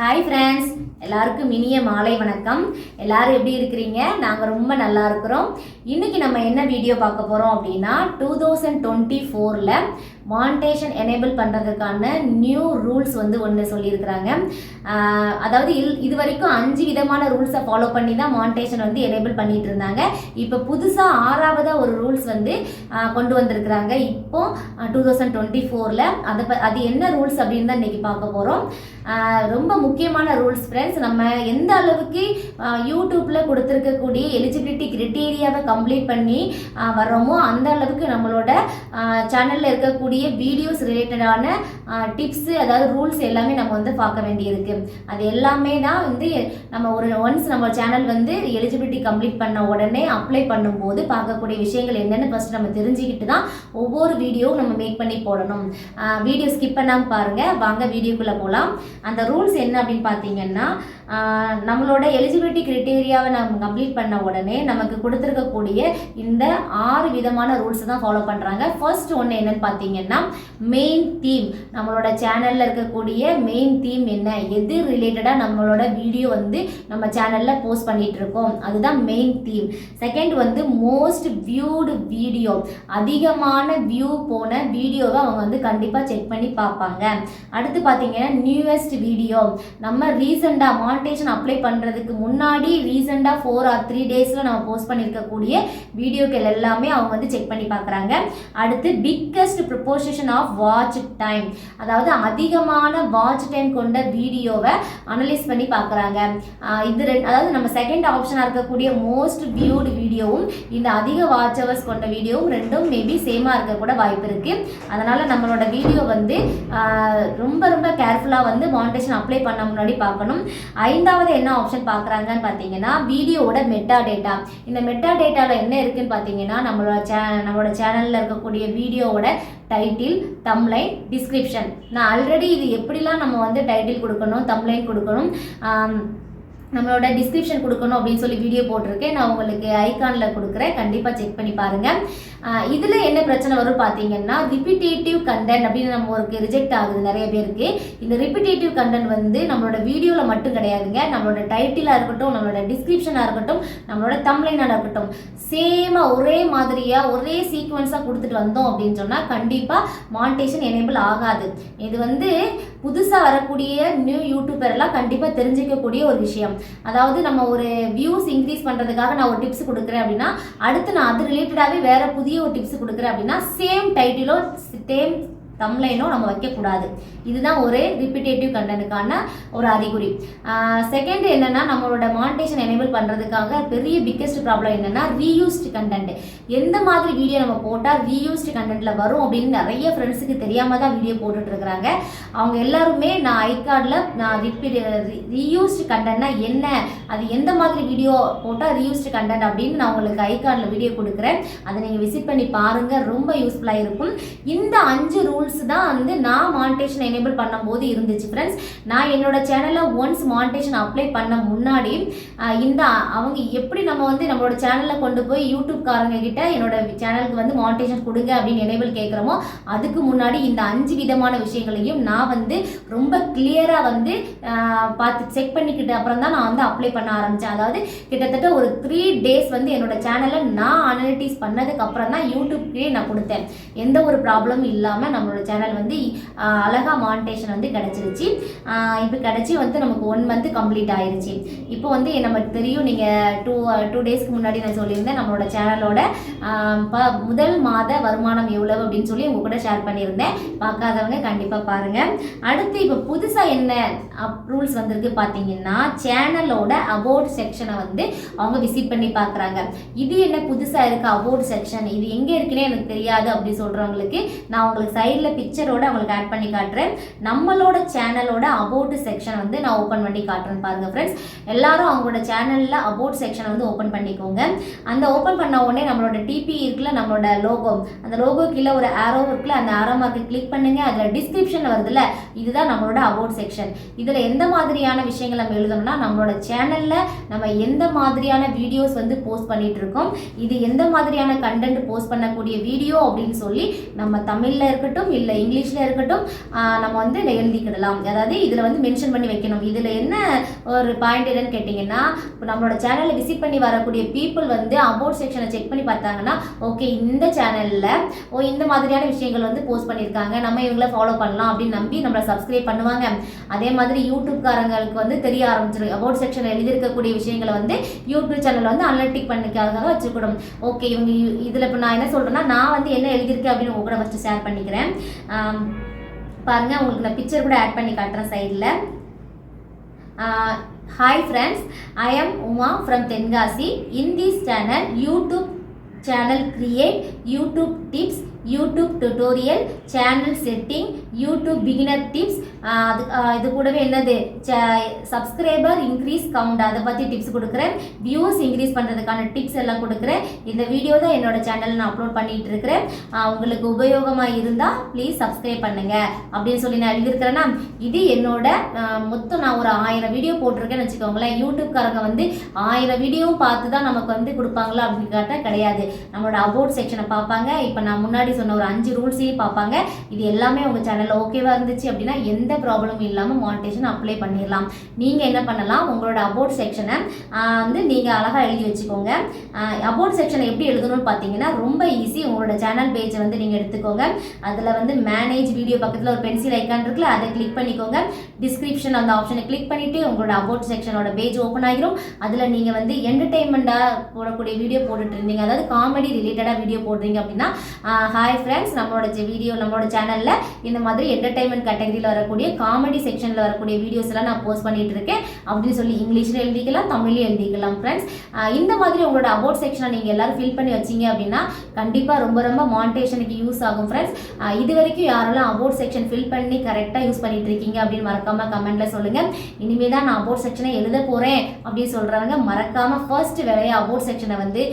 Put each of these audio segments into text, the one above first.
Hi friends எல்லாருக்கும் இனிய மாலை வணக்கம். எல்லாரும் எப்படி இருக்கிறீங்க? நாங்கள் ரொம்ப நல்லா இருக்கிறோம். இன்னைக்கு நம்ம என்ன வீடியோ பார்க்க போகிறோம் அப்படின்னா டூ தௌசண்ட் டுவெண்ட்டி ஃபோரில் மானிட்டேஷன் எனேபிள் பண்ணுறதுக்கான நியூ ரூல்ஸ் வந்து ஒன்று சொல்லியிருக்கிறாங்க. அதாவது இல் இது வரைக்கும் அஞ்சு விதமான ரூல்ஸை ஃபாலோ பண்ணி தான் மானிட்டேஷன் வந்து எனேபிள் பண்ணிட்டு இருந்தாங்க. இப்போ புதுசாக ஆறாவதாக ஒரு ரூல்ஸ் வந்து கொண்டு வந்திருக்கிறாங்க. இப்போ டூ தௌசண்ட் டுவெண்ட்டி ஃபோரில் அதை ப- அது என்ன ரூல்ஸ் அப்படின்னு தான் இன்றைக்கி பார்க்க போகிறோம் ரொம்ப முக்கியமான ரூல்ஸ் ஃப்ரெண்ட்ஸ் நம்ம எந்த அளவுக்கு யூடியூப்பில் கொடுத்துருக்கக்கூடிய எலிஜிபிலிட்டி கிரிட்டீரியாவை கம்ப்ளீட் பண்ணி வர்றோமோ அந்த அளவுக்கு நம்மளோட சேனலில் இருக்கக்கூடிய வீடியோஸ் ரிலேட்டடான டிப்ஸ் அதாவது ரூல்ஸ் எல்லாமே நம்ம வந்து பார்க்க வேண்டியிருக்கு. அது எல்லாமே தான் வந்து நம்ம ஒரு ஒன்ஸ் நம்ம சேனல் வந்து எலிஜிபிலிட்டி கம்ப்ளீட் பண்ண உடனே அப்ளை பண்ணும்போது பார்க்கக்கூடிய விஷயங்கள் என்னென்னு ஃபஸ்ட் நம்ம தெரிஞ்சுக்கிட்டு தான் ஒவ்வொரு வீடியோவும் நம்ம மேக் பண்ணி போடணும். வீடியோ ஸ்கிப் பண்ணாமல் பாருங்கள் வாங்க வீடியோக்குள்ளே போகலாம் அந்த ரூல்ஸ் என்ன அப்படின்னு பார்த்தீங்கன்னா நம்மளோட எலிஜிபிலிட்டி கிரிட்டீரியாவை நம்ம கம்ப்ளீட் பண்ண உடனே நமக்கு கொடுத்துருக்கக்கூடிய இந்த ஆறு விதமான ரூல்ஸ் தான் ஃபாலோ பண்ணுறாங்க ஃபர்ஸ்ட் ஒன்று என்னன்னு பார்த்தீங்கன்னா மெயின் தீம் நம்மளோட சேனலில் இருக்கக்கூடிய மெயின் தீம் என்ன? எது ரிலேட்டடாக நம்மளோட வீடியோ வந்து நம்ம சேனலில் போஸ்ட் பண்ணிகிட்டு இருக்கோம் அதுதான் மெயின் தீம் செகண்ட் வந்து மோஸ்ட் வியூடு வீடியோ அதிகமான வியூ போன வீடியோவை அவங்க வந்து கண்டிப்பாக செக் பண்ணி பார்ப்பாங்க. அடுத்து பார்த்தீங்கன்னா நியூவஸ்ட் வீடியோ நம்ம ரீசெண்டாக மானிட்டேஷன் அப்ளை பண்ணுறதுக்கு முன்னாடி ரீசெண்டாக ஃபோர் ஆர் த்ரீ டேஸில் நம்ம போஸ்ட் பண்ணியிருக்கக்கூடிய வீடியோக்கள் எல்லாமே அவங்க வந்து செக் பண்ணி பார்க்குறாங்க. அடுத்து biggest proposition of watch time அதாவது அதிகமான வாட்ச் டைம் கொண்ட வீடியோவை அனலைஸ் பண்ணி பார்க்குறாங்க. இது ரெண்டு அதாவது நம்ம செகண்ட் ஆப்ஷனாக இருக்கக்கூடிய மோஸ்ட் வியூடு வீடியோவும் இந்த அதிக வாட்ச் ஹவர்ஸ் கொண்ட வீடியோவும் ரெண்டும் மேபி சேமாக இருக்க கூட வாய்ப்பு இருக்குது அதனால் நம்மளோட வீடியோ வந்து ரொம்ப ரொம்ப கேர்ஃபுல்லாக வந்து மானிட்டேஷன் அப்ளை பண்ண முன்னாடி பார்க்கணும். ஐந்தாவது என்ன ஆப்ஷன் பார்க்குறாங்கன்னு பார்த்தீங்கன்னா வீடியோவோட மெட்டா டேட்டா இந்த மெட்டா டேட்டாவில் என்ன இருக்குன்னு பார்த்தீங்கன்னா நம்மளோட சே நம்மளோட சேனலில் இருக்கக்கூடிய வீடியோவோட டைட்டில் தம்லைன் டிஸ்கிரிப்ஷன் நான் ஆல்ரெடி இது எப்படிலாம் நம்ம வந்து டைட்டில் கொடுக்கணும் தம்லைன் கொடுக்கணும் நம்மளோட டிஸ்கிரிப்ஷன் கொடுக்கணும் அப்படின்னு சொல்லி வீடியோ போட்டிருக்கேன். நான் உங்களுக்கு ஐகானில் கொடுக்குறேன். கண்டிப்பாக செக் பண்ணி பாருங்கள் இதில் என்ன பிரச்சனை வரும் பார்த்தீங்கன்னா ரிப்பிட்டேட்டிவ் கண்டென்ட் அப்படின்னு நம்ம ஒரு ரிஜெக்ட் ஆகுது நிறைய பேருக்கு. இந்த ரிப்பிட்டேட்டிவ் கண்டென்ட் வந்து நம்மளோட வீடியோவில் மட்டும் கிடையாதுங்க. நம்மளோட டைட்டிலாக இருக்கட்டும் நம்மளோட டிஸ்கிரிப்ஷனாக இருக்கட்டும் நம்மளோட தம்லைனாக இருக்கட்டும் சேமாக ஒரே மாதிரியாக ஒரே சீக்வன்ஸாக கொடுத்துட்டு வந்தோம் அப்படின்னு சொன்னால் கண்டிப்பாக மானிட்டேஷன் எனேபிள் ஆகாது. இது வந்து புதுசாக வரக்கூடிய நியூ யூடியூபரெல்லாம் கண்டிப்பாக தெரிஞ்சிக்கக்கூடிய ஒரு விஷயம். அதாவது நம்ம ஒரு வியூஸ் இன்க்ரீஸ் பண்ணுறதுக்காக நான் ஒரு டிப்ஸ் கொடுக்குறேன் அப்படின்னா அடுத்து நான் அது ரிலேட்டடாகவே வேறு புது புதிய ஒரு டிப்ஸ் கொடுக்குறேன் அப்படின்னா சேம் டைட்டிலோ சேம் தம்லைனோ நம்ம வைக்கக்கூடாது. இதுதான் ஒரு ரிப்பிட்டேட்டிவ் கண்டனுக்கான ஒரு அறிகுறி. செகண்ட் என்னென்னா நம்மளோட மானிட்டேஷன் எனேபிள் பண்ணுறதுக்காக பெரிய பிக்கெஸ்ட் ப்ராப்ளம் என்னென்னா ரீயூஸ்டு கண்டென்ட் எந்த மாதிரி வீடியோ நம்ம போட்டால் ரீயூஸ்டு கண்டென்ட்ல வரும் அப்படின்னு நிறைய ஃப்ரெண்ட்ஸுக்கு தெரியாமல் தான் வீடியோ போட்டுட்ருக்குறாங்க அவங்க எல்லாருமே நான் ஐகார்டில் நான் ரிப்பீட் ரீயூஸ்டு கண்டென்ட்னா என்ன? அது எந்த மாதிரி வீடியோ போட்டால் ரீயூஸ்டு கண்டென்ட் அப்படின்னு நான் உங்களுக்கு ஐகார்டில் வீடியோ கொடுக்குறேன். அதை நீங்கள் விசிட் பண்ணி பாருங்கள் ரொம்ப யூஸ்ஃபுல்லாக இருக்கும். இந்த அஞ்சு ரூல் டூல்ஸ் தான் வந்து நான் மானிட்டேஷன் எனேபிள் பண்ணும்போது இருந்துச்சு ஃப்ரெண்ட்ஸ் நான் என்னோட சேனலில் ஒன்ஸ் மானிட்டேஷன் அப்ளை பண்ண முன்னாடி இந்த அவங்க எப்படி நம்ம வந்து நம்மளோட சேனலில் கொண்டு போய் யூடியூப்காரங்க கிட்ட என்னோட சேனலுக்கு வந்து மானிட்டேஷன் கொடுங்க அப்படின்னு எனேபிள் கேட்குறோமோ அதுக்கு முன்னாடி இந்த அஞ்சு விதமான விஷயங்களையும் நான் வந்து ரொம்ப கிளியராக வந்து பார்த்து செக் பண்ணிக்கிட்ட அப்புறம் தான் நான் வந்து அப்ளை பண்ண ஆரம்பித்தேன் அதாவது கிட்டத்தட்ட ஒரு த்ரீ டேஸ் வந்து என்னோட சேனலை நான் அனலிட்டிஸ் பண்ணதுக்கு அப்புறம் தான் யூடியூப்லேயே நான் கொடுத்தேன். எந்த ஒரு ப்ராப்ளமும் இல்லாமல் நம்மளோட சேனல் வந்து அழகா மானிட்டேஷன் வந்து கிடச்சிருச்சு. இப்போ கிடச்சி வந்து நமக்கு ஒன் மந்த் கம்ப்ளீட் ஆயிருச்சு. இப்போ வந்து நமக்கு தெரியும் நீங்கள் டூ டூ டேஸ்க்கு முன்னாடி நான் சொல்லியிருந்தேன் நம்மளோட சேனலோட ப முதல் மாத வருமானம் எவ்வளவு அப்படின்னு சொல்லி உங்கள் கூட ஷேர் பண்ணியிருந்தேன். பார்க்காதவங்க கண்டிப்பாக பாருங்கள் அடுத்து இப்போ புதுசாக என்ன ரூல்ஸ் வந்திருக்கு பார்த்தீங்கன்னா சேனலோட அபோர்ட் செக்ஷனை வந்து அவங்க விசிட் பண்ணி பார்க்குறாங்க இது என்ன புதுசாக இருக்குது அபோர்ட் செக்ஷன் இது எங்கே இருக்குன்னே எனக்கு தெரியாது அப்படி சொல்கிறவங்களுக்கு நான் உங்களுக்கு சைடில் பிக்சரோட அவங்களுக்கு ஆட் பண்ணி காட்டுறேன். நம்மளோட சேனலோட அபோட் செக்ஷன் வந்து நான் ஓப்பன் பண்ணி காட்டுறேன் பாருங்க ஃப்ரெண்ட்ஸ் எல்லாரும் அவங்களோட சேனலில் அபோட் செக்ஷனை வந்து ஓப்பன் பண்ணிக்கோங்க. அந்த ஓப்பன் பண்ண உடனே நம்மளோட டிபி இருக்குல்ல நம்மளோட லோகோ அந்த லோகோ கீழே ஒரு ஆரோ இருக்குல்ல அந்த ஆரோ மார்க்கு கிளிக் பண்ணுங்க. அதில் டிஸ்கிரிப்ஷன் வருதுல்ல இதுதான் நம்மளோட அபோட் செக்ஷன் இதில் எந்த மாதிரியான விஷயங்கள் நம்ம எழுதணும்னா நம்மளோட சேனலில் நம்ம எந்த மாதிரியான வீடியோஸ் வந்து போஸ்ட் பண்ணிட்டு இருக்கோம் இது எந்த மாதிரியான கண்டென்ட் போஸ்ட் பண்ணக்கூடிய வீடியோ அப்படின்னு சொல்லி நம்ம தமிழில் இருக்கட்டும் இல்லை இங்கிலீஷில் இருக்கட்டும் நம்ம வந்து இதை எழுதிக்கிடலாம். அதாவது இதில் வந்து மென்ஷன் பண்ணி வைக்கணும். இதில் என்ன ஒரு பாயிண்ட் என்னன்னு கேட்டிங்கன்னா இப்போ நம்மளோட சேனலை விசிட் பண்ணி வரக்கூடிய பீப்புள் வந்து அபவுட் செக்ஷனை செக் பண்ணி பார்த்தாங்கன்னா ஓகே இந்த சேனலில் ஓ இந்த மாதிரியான விஷயங்கள் வந்து போஸ்ட் பண்ணியிருக்காங்க. நம்ம இவங்கள ஃபாலோ பண்ணலாம் அப்படின்னு நம்பி நம்மளை சப்ஸ்கிரைப் பண்ணுவாங்க. அதே மாதிரி யூடியூப்காரங்களுக்கு வந்து தெரிய ஆரம்பிச்சிடும் அபவுட் செக்ஷனில் எழுதியிருக்கக்கூடிய விஷயங்களை வந்து யூடியூப் சேனலில் வந்து அனலிட்டிக் பண்ணிக்காக வச்சுக்கூடும் ஓகே இவங்க இதில் இப்போ நான் என்ன சொல்கிறேன்னா நான் வந்து என்ன எழுதியிருக்கேன் அப்படின்னு உங்க கூட ஃபஸ்ட்டு ஷேர் பண்ணிக்கிறேன். பாருங்க உங்களுக்கு நான் பிக்சர் கூட ஆட் பண்ணி காட்டுறேன் சைடில் hi friends I am Uma from Tenkasi in this channel YouTube channel create YouTube tips YouTube tutorial channel setting YouTube beginner tips அது இது கூடவே என்னது? சப்ஸ்கிரைபர் இன்க்ரீஸ் கவுண்ட் அதை பற்றி டிப்ஸ் கொடுக்குறேன். வியூஸ் இன்க்ரீஸ் பண்ணுறதுக்கான டிப்ஸ் எல்லாம் கொடுக்குறேன். இந்த வீடியோ தான் என்னோட சேனலில் நான் அப்லோட் பண்ணிட்டு இருக்கிறேன். உங்களுக்கு உபயோகமாக இருந்தால் ப்ளீஸ் சப்ஸ்கிரைப் பண்ணுங்க. அப்படின்னு சொல்லி நான் எழுதியிருக்கிறேன்னா இது என்னோட மொத்தம் நான் ஒரு ஆயிரம் வீடியோ போட்டிருக்கேன்னு வச்சுக்கோங்களேன். யூடியூப்காரங்க வந்து ஆயிரம் வீடியோவும் பார்த்து தான் நமக்கு வந்து கொடுப்பாங்களா அப்படின்னு கேட்டால் கிடையாது. நம்மளோட அபவுட் செக்ஷனை பார்ப்பாங்க. இப்போ நான் முன்னாடி சொன்ன ஒரு அஞ்சு ரூல்ஸையும் பார்ப்பாங்க. இது எல்லாமே உங்கள் சேனலில் ஓகேவா இருந்துச்சு அப்படின்னா எந்த ப்ராப்ளமும் இல்லாமல் மானிட்டேஷன் அப்ளை பண்ணிடலாம். நீங்கள் என்ன பண்ணலாம்? உங்களோட அபோட் செக்ஷனை வந்து நீங்கள் அழகாக எழுதி வச்சுக்கோங்க. அபோட் செக்ஷனை எப்படி எழுதணும்னு பார்த்தீங்கன்னா ரொம்ப ஈஸி உங்களோட சேனல் பேஜை வந்து நீங்கள் எடுத்துக்கோங்க. அதில் வந்து மேனேஜ் வீடியோ பக்கத்தில் ஒரு பென்சில் ஐக்கான் இருக்குல்ல அதை கிளிக் பண்ணிக்கோங்க. டிஸ்கிரிப்ஷன் அந்த ஆப்ஷனை கிளிக் பண்ணிவிட்டு உங்களோட அபோட் செக்ஷனோட பேஜ் ஓப்பன் ஆகிரும். அதில் நீங்கள் வந்து என்டர்டெயின்மெண்ட்டாக போடக்கூடிய வீடியோ போட்டுட்டு இருந்தீங்க. அதாவது காமெடி ரிலேட்டடாக வீடியோ போடுறீங்க அப்படின்னா ஹாய் ஃப்ரெண்ட்ஸ் நம்மளோட வீடியோ நம்மளோட சேனலில் இந்த மாதிரி என்டர்டைன்மெண்ட் கேட்டகரியில் வரக்கூடிய காமெடி செக்ஷனில் வரக்கூடிய வீடியோஸ் எல்லாம் நான் போஸ்ட் பண்ணிட்டு இருக்கேன். அப்படின்னு சொல்லி இங்கிலீஷில் எழுதிக்கலாம் தமிழ்லையும் எழுதிக்கலாம் ஃப்ரெண்ட்ஸ் இந்த மாதிரி உங்களோட அபவுட் செக்ஷனை நீங்கள் எல்லாரும் ஃபில் பண்ணி வச்சீங்க அப்படின்னா கண்டிப்பாக ரொம்ப ரொம்ப மானிட்டேஷனுக்கு யூஸ் ஆகும் ஃப்ரெண்ட்ஸ் இது வரைக்கும் யாரெல்லாம் அபவுட் செக்ஷன் ஃபில் பண்ணி கரெக்டாக யூஸ் பண்ணிட்டு இருக்கீங்க அப்படின்னு மறக்காம கமெண்ட்டில் சொல்லுங்கள் இனிமே தான் நான் அபவுட் செக்ஷனை எழுத போகிறேன் அப்படின்னு சொல்கிறவங்க மறக்காம ஃபர்ஸ்ட் வேலையை அபவுட் செக்ஷனை வந்து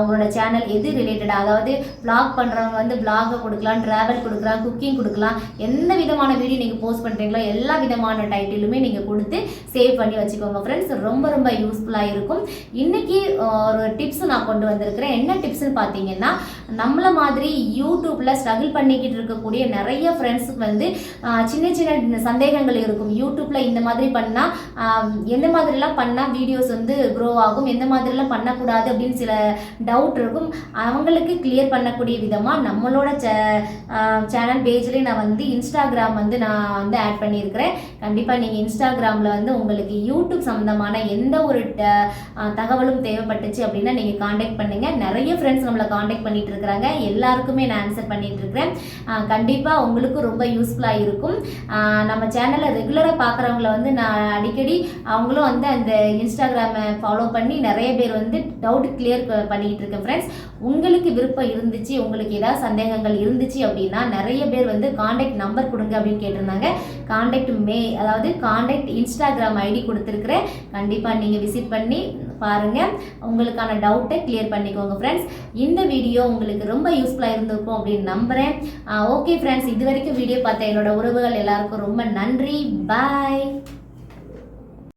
உங்களோட சேனல் எது ரிலேட்டடாக அதாவது vlog பண்ணுறவங்க வந்து வந்து பிளாகை கொடுக்கலாம் ட்ராவல் கொடுக்கலாம் குக்கிங் கொடுக்கலாம் எந்த விதமான வீடியோ நீங்கள் போஸ்ட் பண்ணுறீங்களோ எல்லா விதமான டைட்டிலுமே நீங்கள் கொடுத்து சேவ் பண்ணி வச்சுக்கோங்க ஃப்ரெண்ட்ஸ் ரொம்ப ரொம்ப யூஸ்ஃபுல்லாக இருக்கும். இன்றைக்கி ஒரு டிப்ஸ் நான் கொண்டு வந்திருக்கிறேன். என்ன டிப்ஸ்னு பார்த்தீங்கன்னா நம்மள மாதிரி யூடியூப்பில் ஸ்ட்ரகிள் பண்ணிக்கிட்டு இருக்கக்கூடிய நிறைய ஃப்ரெண்ட்ஸுக்கு வந்து சின்ன சின்ன சந்தேகங்கள் இருக்கும். யூடியூப்பில் இந்த மாதிரி பண்ணால் எந்த மாதிரிலாம் பண்ணால் வீடியோஸ் வந்து க்ரோ ஆகும் எந்த மாதிரிலாம் பண்ணக்கூடாது அப்படின்னு சில டவுட் இருக்கும். அவங்களுக்கு கிளியர் பண்ணக்கூடிய விதமாக நம்மளோட சேனல் பேஜ்லேயே நான் வந்து இன்ஸ்டாகிராம் வந்து நான் வந்து ஆட் பண்ணியிருக்கிறேன். கண்டிப்பாக நீங்கள் இன்ஸ்டாகிராமில் வந்து உங்களுக்கு யூடியூப் சம்மந்தமான எந்த ஒரு ட- தகவலும் தேவைப்பட்டுச்சு அப்படின்னா நீங்கள் காண்டாக்ட் பண்ணுங்கள் நிறைய ஃப்ரெண்ட்ஸ் நம்மளை காண்டாக்ட் பண்ணிட்டு இருக்கிறாங்க எல்லாருக்குமே நான் ஆன்சர் பண்ணிட்டு இருக்கிறேன் கண்டிப்பாக உங்களுக்கும் ரொம்ப யூஸ்ஃபுல்லாக இருக்கும். நம்ம சேனலை ரெகுலராக பார்க்குறவங்கள வந்து நான் அடிக்கடி அவங்களும் வந்து அந்த இன்ஸ்டாகிராமை ஃபாலோ பண்ணி நிறைய பேர் வந்து டவுட் கிளியர் பண்ணிக்கிட்டு இருக்கேன் ஃப்ரெண்ட்ஸ் உங்களுக்கு விருப்பம் இருந்துச்சு உங்களுக்கு ஏதாவது சந்தேகங்கள் இருந்துச்சு அப்படின்னா நிறைய பேர் வந்து காண்டாக்ட் நம்பர் கொடுங்க அப்படின்னு கேட்டிருந்தாங்க. காண்டாக்ட் மே அதாவது காண்டாக்ட் இன்ஸ்டாகிராம் ஐடி கொடுத்துருக்குறேன். கண்டிப்பாக நீங்கள் விசிட் பண்ணி பாருங்கள் உங்களுக்கான டவுட்டை கிளியர் பண்ணிக்கோங்க ஃப்ரெண்ட்ஸ் இந்த வீடியோ உங்களுக்கு ரொம்ப யூஸ்ஃபுல்லாக இருந்திருக்கும் அப்படின்னு நம்புகிறேன் ஓகே ஃப்ரெண்ட்ஸ் இது வரைக்கும் வீடியோ பார்த்த என்னோட உறவுகள் எல்லாருக்கும் ரொம்ப நன்றி. பாய்